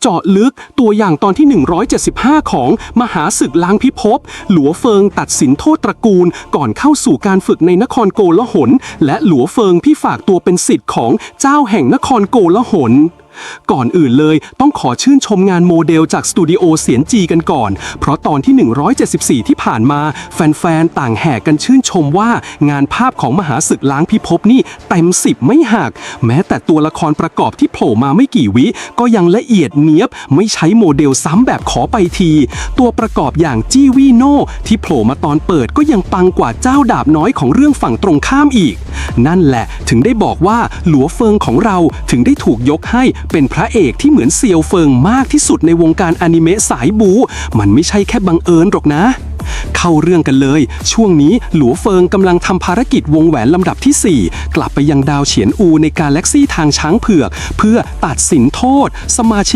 เจาะลึกตัวอย่างตอนที่ 175 ของมหาศึกล้างพิภพ หลัวเฟิงตัดสินโทษตระกูล ก่อนเข้าสู่การฝึกในนครโกลหน และหลัวเฟิงพี่ฝากตัวเป็นสิทธิ์ของเจ้าแห่งนครโกลหน ก่อนอื่นเลยต้องขอชื่นชมงานโมเดลจากสตูดิโอเสียนจีกันก่อน เพราะตอนที่ 174 ที่ผ่านมา แฟนๆ ต่างแห่กันชื่นชมว่างานภาพของมหาศึกล้างพิภพนี่เต็มสิบไม่หัก แม้แต่ตัวละครประกอบที่โผล่มาไม่กี่วิ ก็ยังละเอียดเนียบ ไม่ใช้โมเดลซ้ำแบบขอไปที ตัวประกอบอย่างจี้วีโน่ที่โผล่มาตอนเปิดก็ยังปังกว่าเจ้าดาบน้อยของเรื่องฝั่งตรงข้ามอีก นั่นแหละถึงได้บอกว่าหลัวเฟิงของเราถึงได้ถูกยกให้เป็นพระเอกที่เหมือนเซียวเฟิงมากที่สุดในวงการอนิเมะสายบู มันไม่ใช่แค่บังเอิญหรอกนะ เข้าเรื่องกันเลย ช่วงนี้หลัวเฟิงกำลังทำภารกิจวงแหวนลำดับทีสี่4 กลับไปยังดาวเฉียนอูในกาแล็กซี่ทางช้างเผือก เพื่อตัดสินโทษ สมาชิก